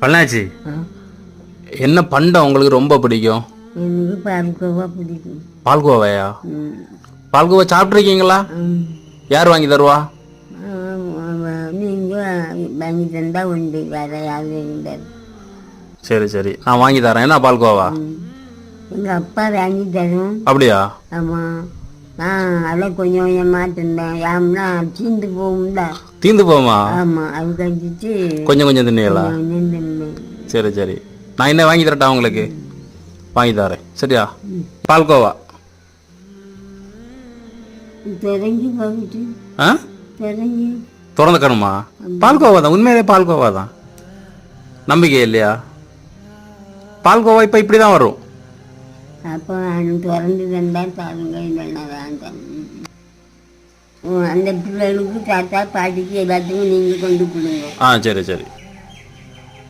பழனாச்சி என்ன பண்டம் உங்களுக்கு ரொம்ப பிடிக்கும்? எனக்கு பால்கோவா பிடிக்கும். பால்கோவாயா. பால்கோவா சாப்பிட்ருக்கீங்களா. யார் வாங்கி தருவா? ஆ, நீங்க வாங்கி தந்தா உண்டு வேற யாரும் இருந்தார் சரி சரி. நான் வாங்கி தரேன். என்ன பால்கோவா? எங்க அப்பா வாங்கி தரும். அப்படியா? ஆமா. நான் அதை கொஞ்சம் கொஞ்சமா தின்னேன் ஏம்னா சீந்து போகும்ல. தீந்து போமா ஆமா அது கழிச்சிட்டு கொஞ்சம் கொஞ்சம் தின்னீங்களா? கொஞ்சம் சரி சரி. நான் என்ன வாங்கி தரட்டா உங்களுக்கு? வாங்கி தரேன். சரியா? பால்கோவா. திறங்கி போயிட்டு ஆ? திறங்கி திறந்துக்கணுமா பால்கோவா தான். உண்மையிலே பால்கோவா தான். நம்பிக்கை இல்லையா? பால்கோவா இப்போ இப்படி தான் வரும். அப்போ நான் திறந்து தந்தால் பாருங்க இல்லைன்னா வேண்டாம் அந்த பிள்ளைகளுக்கு தாத்தா பாட்டிக்கு எல்லாத்துக்கும் நீங்கள் கொண்டு கொடுங்க. ஆ சரி சரி.